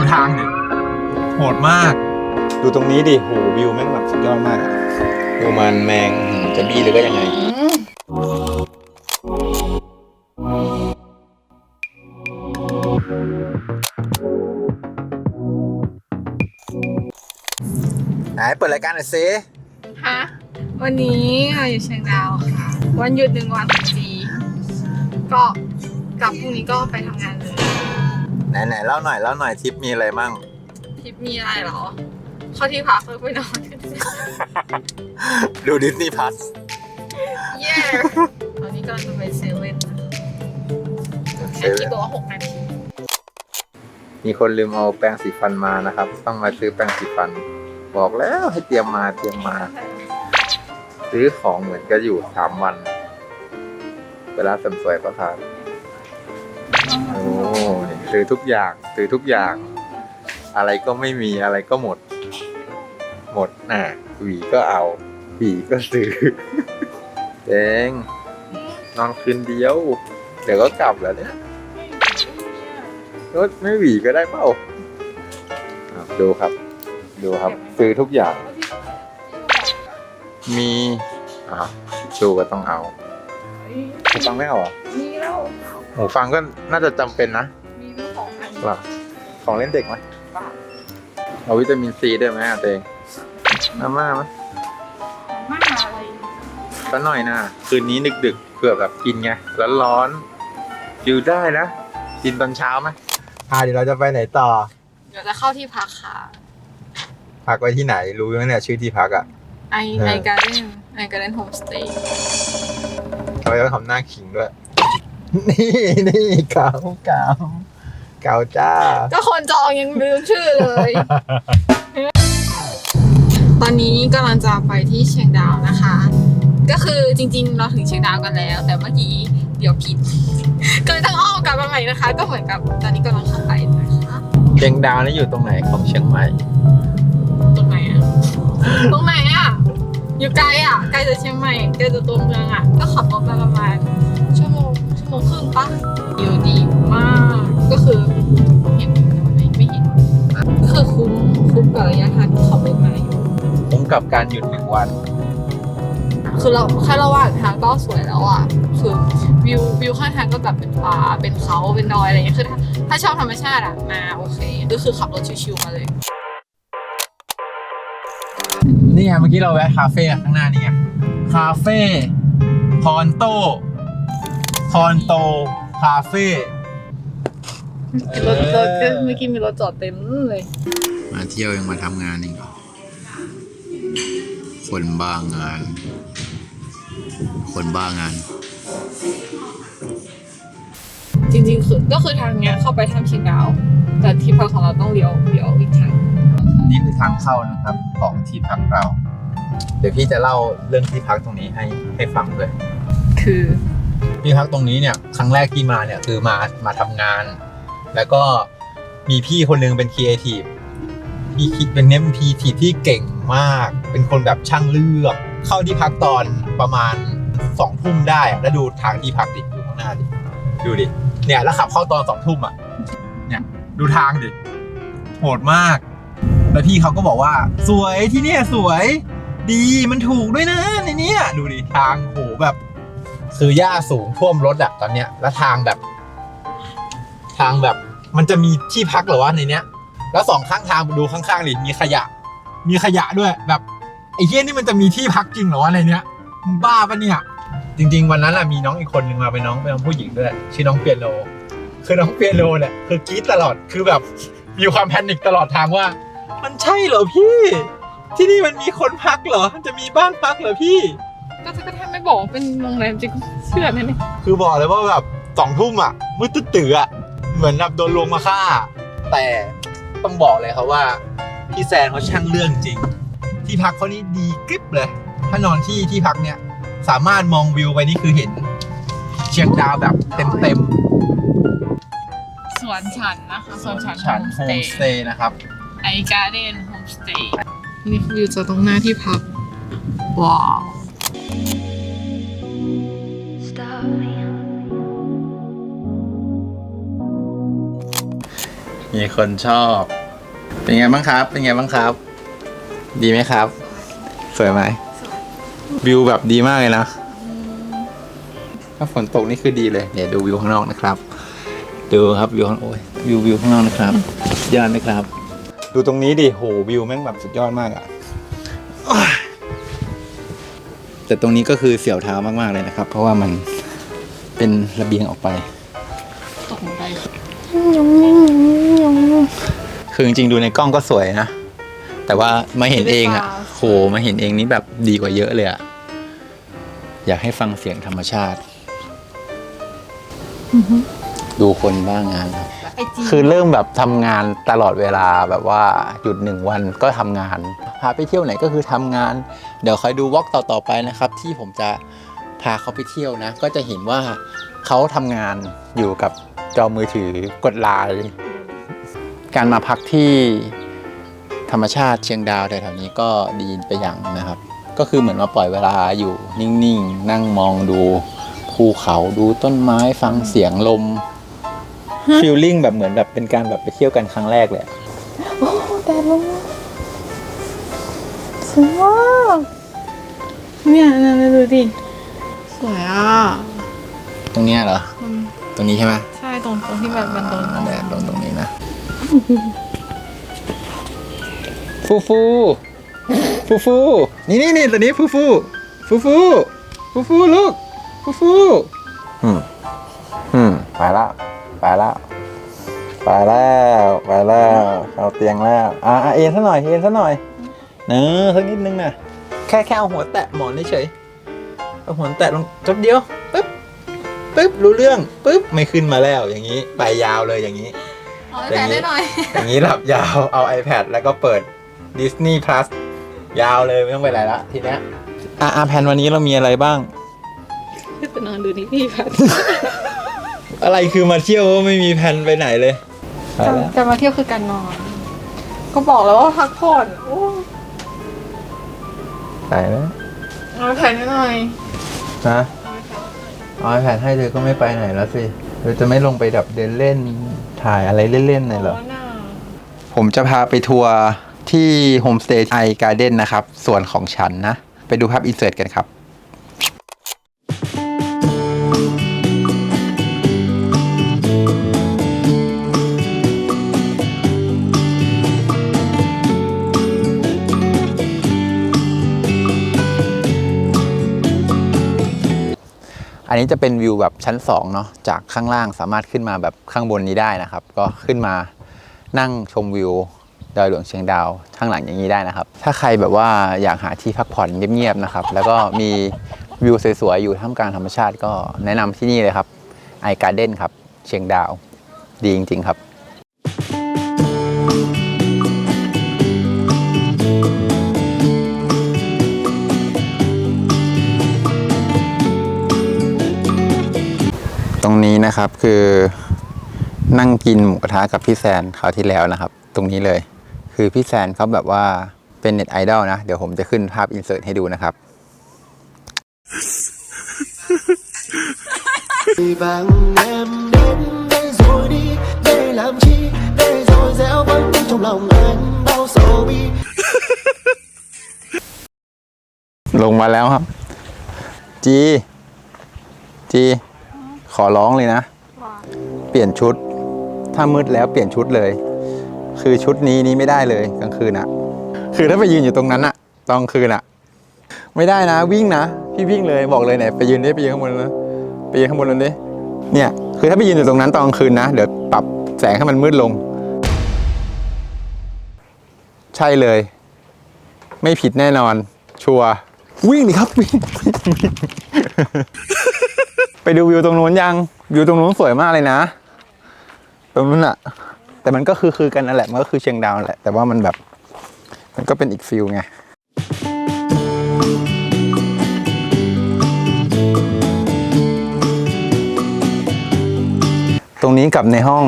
ดูทางดิโหดมาก ดูตรงนี้ดิโหวิวแม่งแบบสุดยอดมากอะดูมันแมงจะบี้หรือก็ยังไง ไหนเปิดรายการหน่อยซิฮะวันนี้เราอยู่เชียงดาวค่ะ วันหยุดหนึ่งวันของจีก็กลับพรุ่งนี้ก็ไปทำงานเลย ไหนไหนเล่าหน่อยเล่าหน่อยทริปมีอะไรมั่งทริปมีอะไรเหรอ เข้าที่พักเลยไปนอนกันดูดิสนีย์พัสเย้ตอนนี้ก็จะไปเซเว่นนะแค่คิดบอกว่าหกนาทีมีคนลืมเอาแปรงสีฟันมานะครับ ต้องมาซื้อแปรงสีฟัน บอกแล้วให้เตรียมมาเตรียมมา ซื้อของเหมือนก็อยู่สามวัน เวลาเสริมสวยก็ขาดโอ้นี่ ซื้อทุกอย่างซื้อทุกอย่าง อะไรก็ไม่มีอะไรก็หมด หมดน่ะหวีก็เอาหวีก็ซื้อเองนอนคืนเดียว เดี๋ยวก็กลับแล้วเนี่ยรถไม่หวีก็ได้เปล่าอะดูครับ ดูครับ ซื้อทุกอย่าง มีอะชูก็ต้องเอาหูฟังไม่เอาเหรอมีแล้วหูฟังก็น่าจะจำเป็นนะ หรอของเล่นเด็กไหมบ้าเอาวิตามินซีด้วยไหมอะเตงมาม่าไหมมาอะไรก็หน่อยนะคืนนี้ดึกๆเผื่อแบบกินไงแล้วร้อนๆฟิวได้นะ กินตอนเช้าไหมอ่าเดี๋ยวเราจะไปไหนต่อ เดี๋ยวจะเข้าที่พักค่ะ พักไว้ที่ไหนรู้ไหมเนี่ยชื่อที่พักอะไอเออไอการ์เด้นไอการ์เด้นโฮมสเตย์ทำไมต้องทำหน้าขิงด้วย นี่นี่เก่าเก่า เก่าจ้าก็คนจองยังลืมชื่อเลย ตอนนี้กำลังจะไปที่เชียงดาวนะคะ ก็คือจริงๆ เราถึงเชียงดาวกันแล้ว แต่เมื่อกี้เดี๋ยวผิด ก็เลยต้องอ้อมกลับมาใหม่นะคะ ก็เหมือนกับตอนนี้กำลังเข้าไปนะคะเชียงดาวนี่อยู่ตรงไหนของเชียงใหม่ ตรงไหนอะตรงไหนอะอยู่ไกลอะไกลจากเชียงใหม่ไกลจากตัวเมืองอะก็ขับรถไปประมาณชั่วโมงชั่วโมงครึ่งปะอยู่ดีมาก ก็คือเห็นไหมไม่เห็นก็คือคุ้มคุ้มกับระยะทางที่ขับรถมาอยู่ผมกับการหยุดหนึ่งวัน คือเราแค่ระหว่างทางก็สวยแล้วอะคือวิววิวข้างทางก็แบบเป็นป่าเป็นเขาเป็นดอยอะไรอย่างเงี้ยคือถ้าถ้าชอบธรรมชาติอะมาโอเคก็คือขับรถชิวๆมาเลยนี่ไงเมื่อกี้เราแวะคาเฟ่ข้างหน้านี่ไงคาเฟ่พอนโตพอนโตคาเฟ่ รถรถเมื่อกี้มีรถจอดเต็มเลย มาเที่ยวยังมาทำงานอีกคนบ้างาน คนบ้างาน จริงๆคือก็คือทางเนี้ยเข้าไปทางเชียงดาว แต่ที่พักของเราต้องเลี้ยวเลี้ยวอีกทางนี่คือทางเข้านะครับของที่พักเรา เดี๋ยวพี่จะเล่าเรื่องที่พักตรงนี้ให้ให้ฟังด้วยคือที่พักตรงนี้เนี่ยครั้งแรกที่มาเนี่ยคือมามาทำงาน แล้วก็มีพี่คนหนึงเป็นครีเอทีฟพี่คิดเป็นเน้นพีทีที่เก่งมาก เป็นคนแบบช่างเลือก เข้าที่พักตอนประมาณสองทุ่มได้แล้วดูทางที่พักดิดูข้างหน้าดิดูดิเนี่ยแล้วขับเข้าตอนสองทุ่มอะเนี่ยดูทางดิโหดมาก แล้วพี่เขาก็บอกว่า สวยที่เนี่ยสวย ดีมันถูกด้วยนะในนี้ดูดิทางโหแบบ คือหญ้าสูงท่วมรถอะตอนเนี้ยแล้วทางแบบ ทางแบบ มันจะมีที่พักเหรอวะในเนี้ย แล้วสองข้างทางดูข้างๆดิมีขยะ มีขยะด้วยแบบไอ้เหี้ยนี่มันจะมีที่พักจริงเหรอวะในเนี้ยมึงบ้าปะเนี่ย จริง ๆ วันนั้นอะมีน้องอีกคนนึงมาเป็นน้องเป็นน้องผู้หญิงด้วยชื่อน้องเปียโนคือน้องเปียโนเนี่ยคือกรี๊ดตลอดคือแบบมีความแพนิคตลอดทางว่า มันใช่เหรอพี่ ที่นี่มันมีคนพักเหรอจะมีบ้านพักเหรอพี่ ก็ถ้าก็ถ้าไม่บอกว่าเป็นโรงแรมจริงก็เชื่อแน่คือบอกเลยว่าแบบสองทุ่มอะมืดตื้อๆอะ เหมือนแบบโดนลวงมาฆ่า แต่ต้องบอกเลยครับว่า พี่แซนเขาช่างเรื่องจริง ที่พักเขานี่ดีกริบเลย ถ้านอนที่ที่พักเนี่ย สามารถมองวิวไปนี่คือเห็น เชียงดาวแบบเต็มเต็มๆสวนฉันนะคะสวนฉันๆชั้นโฮมสเตย์นะครับ ไอการ์เด้นโฮมสเตย์นี่คืออยู่จะตรงหน้าที่พักว้าว มีคนชอบ เป็นไงบ้างครับ เป็นไงบ้างครับ ดีไหมครับ สวยไหมวิวแบบดีมากเลยนะ ถ้าฝนตกนี่คือดีเลย เดี๋ยวดูวิวข้างนอกนะครับ ดูครับวิวข้างโอ้ยวิววิวข้างนอกนะครับสุดยอดนะครับ ดูตรงนี้ดิโหวิวแม่งแบบสุดยอดมากอะโอ้ยแต่ตรงนี้ก็คือเสียวเท้ามากๆเลยนะครับ เพราะว่ามันเป็นระเบียงออกไป ตกลงไป คือจริงๆดูในกล้องก็สวยนะ แต่ว่ามาเห็นเองอะโหมาเห็นเองนี่แบบดีกว่าเยอะเลยอะอยากให้ฟังเสียงธรรมชาติ ดูคนบ้างงานครับ ไอจีคือเริ่มแบบทำงานตลอดเวลาแบบว่าหยุดหนึ่งวันก็ทำงาน พาไปเที่ยวไหนก็คือทำงาน เดี๋ยวคอยดูวอล์กต่อๆไปนะครับ ที่ผมจะพาเขาไปเที่ยวนะ ก็จะเห็นว่าเขาทำงานอยู่กับจอมือถือกดไลน์ การมาพักที่ธรรมชาติเชียงดาวแถวๆนี้ก็ดีไปอย่างนะครับ ก็คือเหมือนมาปล่อยเวลาอยู่นิ่งๆ นั่งมองดูภูเขาดูต้นไม้ฟังเสียงลมฟีลลิ่งแบบเหมือนแบบเป็นการแบบไปเที่ยวกันครั้งแรกเลยอะโอ้แต่ลงสวยมากเนี่ยเนี่ยเนี่ยดูดิสวยอะตรงเนี้ยเหรออืมตรงนี้ใช่ไหมใช่ตรงตรงที่แบบมันโดนอ่าแดดลงตรงนี้นะ ฟูฟูฟูฟูนี่นี่นี่ตัวนี้ฟูฟูฟูฟูฟูฟูลูกฟูฟูอืมอืมไปแล้วไปแล้วไปแล้วไปแล้วเอาเตียงแล้วอะเอ็นซะหน่อยเอ็นซะหน่อยเนอสักนิดนึงนะแค่แค่เอาหัวแตะหมอนเฉยเอาหัวแตะลงจบเดียวปึ๊บปึ๊บรู้เรื่องปึ๊บไม่ขึ้นมาแล้วอย่างนี้ไปยาวเลยอย่างนี้ อาแผลได้หน่อย อย่างนี้หลับยาวเอา iPad แล้วก็เปิด Disney Plus ยาวเลยไม่ต้องไปไหนละทีเนี้ยอะอะแผนวันนี้เรามีอะไรบ้างไปนอนดูนี่พี่พัดอะไรคือมาเที่ยวก็ไม่มีแผนไปไหนเลยไปแล้วการมาเที่ยวคือการนอน ก็บอกแล้วว่าพักผ่อนโอ้ไปแล้วเอาแผลได้หน่อยฮะเอา iPad ให้เธอก็ไม่ไปไหนแล้วสิเธอจะไม่ลงไปดับเดินเล่น ถ่ายอะไรเล่นๆหน่อยเหรอ ผมจะพาไปทัวร์ที่โฮมสเตย์ไอการ์เด้นนะครับ ส่วนของฉันนะ ไปดูภาพอินเสิร์ตกันครับ อันนี้จะเป็นวิวแบบชั้น2เนาะจากข้างล่างสามารถขึ้นมาแบบข้างบนนี้ได้นะครับ ก็ขึ้นมานั่งชมวิวดอยหลวงเชียงดาวข้างหลังอย่างนี้ได้นะครับ ถ้าใครแบบว่าอยากหาที่พักผ่อนเงียบๆนะครับ แล้วก็มีวิวสวยๆอยู่ท่ามกลางธรรมชาติก็แนะนำที่นี่เลยครับไอการ์เด้นครับ เชียงดาว ดีจริง ๆ ครับ รงนี้นะครับคือนั่งกินหมูกระทะกับพี่แซนคราวที่แล้วนะครับ ตรงนี้เลย คือพี่แซนเขาแบบว่าเป็นเน็ตไอดอลนะ เดี๋ยวผมจะขึ้นภาพอินเสิร์ตให้ดูนะครับ vàng em đến đây rồi đi để làm chi để rồi dẻo vẫn trong lòng anh đau sầu bi ลงมาแล้วครับ จี จีข อร้องเลยนะ เปลี่ยนชุด ถ้ามืดแล้วเปลี่ยนชุดเลย คือชุดนี้นี้ไม่ได้เลยกลางคืนอะคือถ้าไปยืนอยู่ตรงนั้นอะตอนกลางคืนอะไม่ได้นะ วิ่งนะพี่วิ่งเลยบอกเลยไหนไปยืนดิไปยืนข้างบนเลยไปยืนข้างบนเลยดิเนี่ยคือถ้าไปยืนอยู่ตรงนั้นตอนกลางคืนนะเดี๋ยวปรับแสงให้มันมืดลง ใช่เลย ไม่ผิดแน่นอน ชัวร์วิ่งดิครับวิ่งวิ่งวิ่ง ไปดูวิวตรงนู้นยัง วิวตรงนู้นสวยมากเลยนะ ตรงนู้นอะแต่มันก็คือคือกันนั่นแหละ มันก็คือเชียงดาวนั่นแหละ แต่ว่ามันแบบ มันก็เป็นอีกฟิลไงตรงนี้กับในห้อง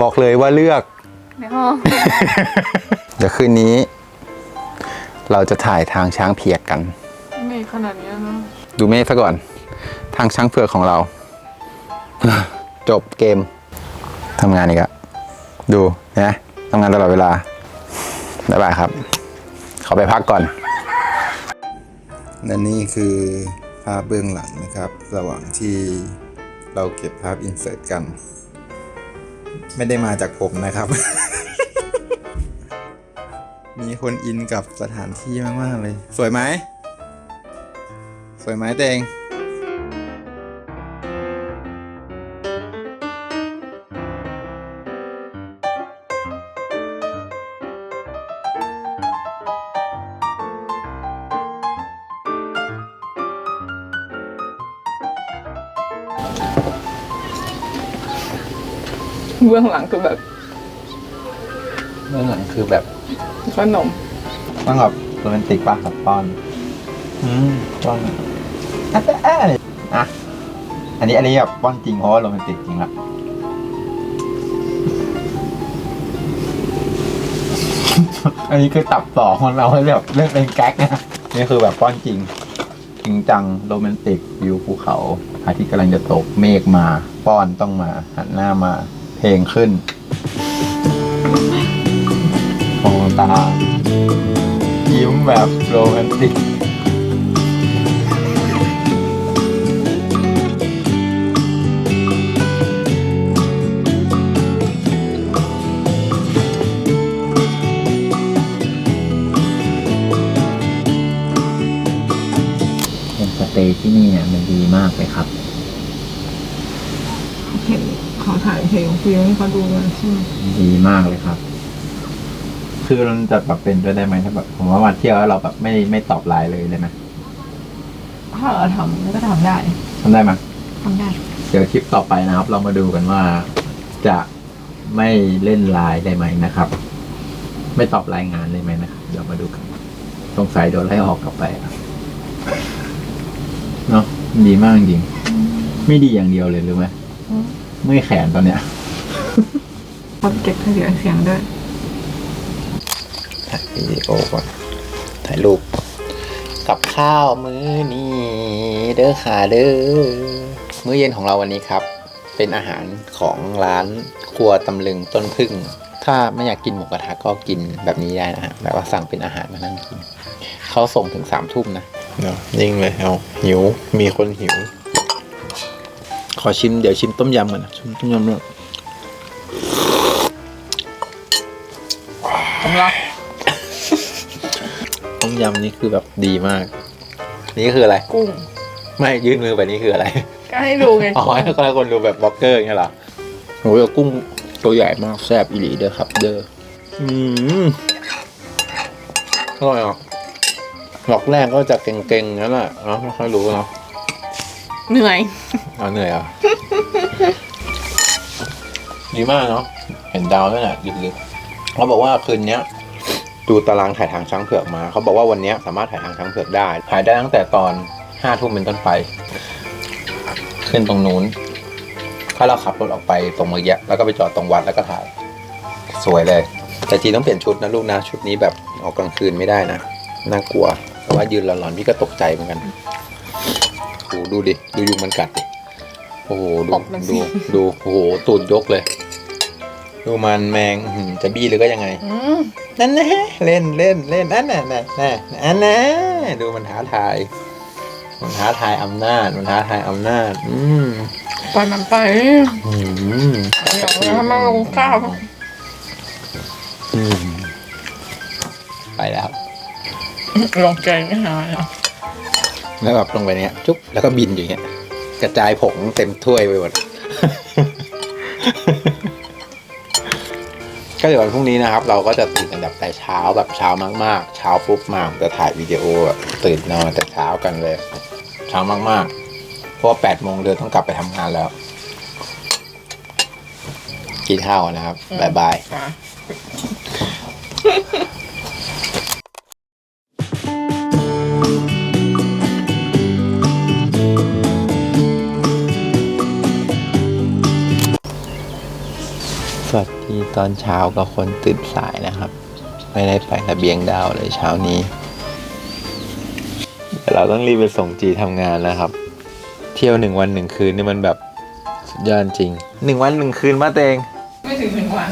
บอกเลยว่าเลือก ในห้อง เดี๋ยวคืนนี้ เราจะถ่ายทางช้างเผือกกัน ไม่ขนาดนี้นะ ดูเมฆซะก่อน ทางช้างเผือกของเรา จบเกมทำงานอีกอะดูนะทำงานตลอดเวลาบ๊ายบายครับ ขอไปพักก่อนและนี่คือภาพเบื้องหลังนะครับ ระหว่างที่เราเก็บภาพอินเสิร์ตกัน ไม่ได้มาจากผมนะครับ มีคนอินกับสถานที่มาก ๆ เลย สวยไหม สวยไหมเตง บื้องหลังคือแบบเบื้องหลังคือแบบขนมต้องแบบโรแมนติกป่ะกับป้อน อืมป้อนอะอะอะอันนี้อันนี้แบบป้อนจริงเพราะว่าโรแมนติกจริงละอันนี้คือตับต่อของเราให้แบบเล่นเป็นแก๊กนะนี่คือแบบป้อนจริง จริงจังโรแมนติกวิวภูเขาอาทิตย์กำลังจะตกเมฆมา ป้อนต้องมา หันหน้ามา เพลงขึ้นมองตา ยิ้มแบบโรแมนติก ถ่ายเพลงฟิลให้เขาดูเลยใช่ไหมดีมากเลยครับ คือมันจะแบบเป็นไปได้ไหมถ้าแบบผมว่ามาเที่ยวแล้วเราแบบไม่ไม่ตอบไลน์เลยเลยไหมถ้าเราทำก็ทำได้ทำได้ไหมทำได้ เดี๋ยวคลิปต่อไปนะครับ เรามาดูกันว่าจะไม่เล่นไลน์ได้ไหมนะครับ ไม่ตอบรายงานได้ไหมนะครับเดี๋ยวมาดูกันสงสัยโดนไล่ออกกลับไปอะเนาะดีมากจริงไม่ดีอย่างเดียวเลยรู้ไหมเมื่อยแขนตอนเนี้ย พอเก็บเสียงเสียงด้วย ถ่ายวิดีโอก่อนถ่ายรูป กับข้าวมื้อนี้เด้อค่ะเด้อ มื้อเย็นของเราวันนี้ครับ เป็นอาหารของร้านครัวตำลึงต้นพึ่ง ถ้าไม่อยากกินหมูกระทะก็กินแบบนี้ได้นะฮะแบบว่าสั่งเป็นอาหารมานั่งกิน เขาส่งถึงสามทุ่มนะเนาะยิ่งเลยเอาหิว มีคนหิว ขอชิม เดี๋ยวชิมต้มยำก่อนนะชิมต้มยำด้วยำหรับต้มยำนี่คือแบบดีมาก นี่คืออะไร กุ้ง ไม่ยื่นมือแบบนี้คืออะไร ก็ให้ดูไง อ๋อให้คนดูแบบบล็อกเกอร์อย่างเงี้ยเหรอโหยกุ้งตัวใหญ่มากแซ่บอีหลีเด้อครับ เด้ออืมอร่อยอะหลอกแรกก็จะเก่งๆนั่นแหละเนาะไม่ค่อยรู้เนาะเหนื่อยอ๋อเหนื่อยอะ ดีมากเนาะเห็นดาวนั่นแหละลึกๆ เขาบอกว่าคืนเนี้ยดูตารางถ่ายทางช้างเผือกมาเขาบอกว่าวันเนี้ยสามารถถ่ายทางช้างเผือกได้ถ่ายได้ตั้งแต่ตอนห้าทุ่มเป็นต้นไป ขึ้นตรงนู้น ถ้าเราขับรถออกไปตรงเมื่อกี้แล้วก็ไปจอดตรงวัดแล้วก็ถ่าย สวยเลย แต่จีต้องเปลี่ยนชุดนะลูกนะชุดนี้แบบออกกลางคืนไม่ได้นะน่ากลัวเพราะว่ายืนหลอนๆพี่ก็ตกใจเหมือนกันโอ้โหดูดิดูยุงมันกัดดิโอ้โหดูตบมันสิดูดูโอ้โหตูดยกเลย ดูมันแมงอื้อหือจะบี้หรือก็ยังไง อืมนั่นแน่เล่นเล่นเล่นนั่นน่ะนั่นน่ะอันน่ะดูมันท้าทาย มันท้าทายอำนาจ มันท้าทายอำนาจ อืมปล่อยมันไปอืมเดี๋ยวถ้ามาลงข้าวอืมไปแล้ว ลงใจไม่หายอะแล้วแบบลงไปเนี้ยจุ๊บแล้วก็บินอย่างเงี้ย กระจายผงเต็มถ้วยไปหมด ก็เดี๋ยววันพรุ่งนี้นะครับ เราก็จะตื่นกันแบบแต่เช้าแบบเช้ามากๆ เช้าปุ๊บมาจะถ่ายวิดีโอแบบตื่นนอนแต่เช้ากันเลย เช้ามากๆ เพราะว่าแปดโมงเดือนต้องกลับไปทำงานแล้ว กินข้าวนนะครับบ๊ายบาย ตอนเช้ากับคนตื่นสายนะครับ ไม่ได้ไประเบียงดาวเลยเช้านี้เดี๋ยวเราต้องรีบไปส่งจีทำงานแล้วครับ เที่ยวหนึ่งวันหนึ่งคืนนี่มันแบบสุดยอดจริงหนึ่งวันหนึ่งคืนมาเตง ไม่ถึงหนึ่งวัน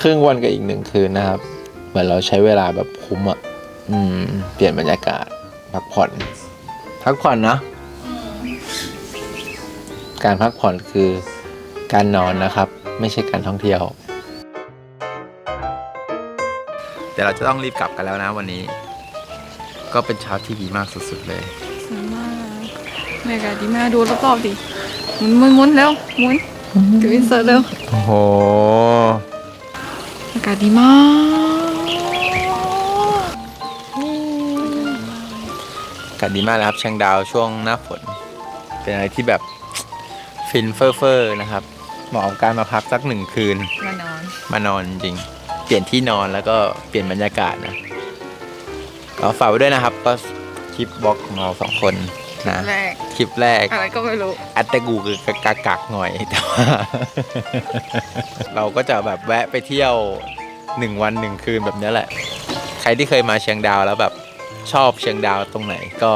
ครึ่งวันกับอีกหนึ่งคืนนะครับ เหมือนเราใช้เวลาแบบคุ้มอะอืม เปลี่ยนบรรยากาศพักผ่อน พักผ่อนนะ การพักผ่อนคือ การนอนนะครับ ไม่ใช่การท่องเที่ยว เดี๋ยวเราจะต้องรีบกลับกันแล้วนะวันนี้ ก็เป็นเช้าที่ดีมากสุดๆเลยสวยมากบรรยากาศดีมากดูรอบๆดิหมุนหมุนหมุนเร็วหมุนถืออินเสิร์ตเร็วโอ้โหอากาศดีมากอากาศดีมากนะครับเชียงดาวช่วงหน้าฝน เป็นอะไรที่แบบฟินเฟอร์เฟอร์นะครับ เหมาะกับการมาพักสักหนึ่งคืน มานอน มานอนจริง เปลี่ยนที่นอนแล้วก็เปลี่ยนบรรยากาศนะก็ฝากไว้ด้วยนะครับ ก็คลิปบล็อกของเราสองคนนะแรก คลิปแรก อะไรก็ไม่รู้ อัตตะกูคือกากกักหน่อยแต่ว่า เราก็จะแบบแวะไปเที่ยวหนึ่งวันหนึ่งคืนแบบนี้แหละ ใครที่เคยมาเชียงดาวแล้วแบบชอบเชียงดาวตรงไหนก็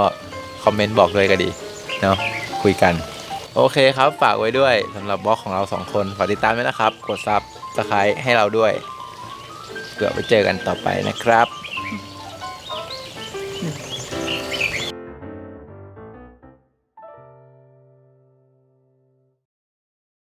คอมเมนต์บอกเลยก็ดี เนาะคุยกัน โอเคครับฝากไว้ด้วยสำหรับบล็อกของเราสองคนฝากติดตามด้วยนะครับ กดซับสไครต์ให้เราด้วยเผื่อไปเจอกันต่อไปนะครับ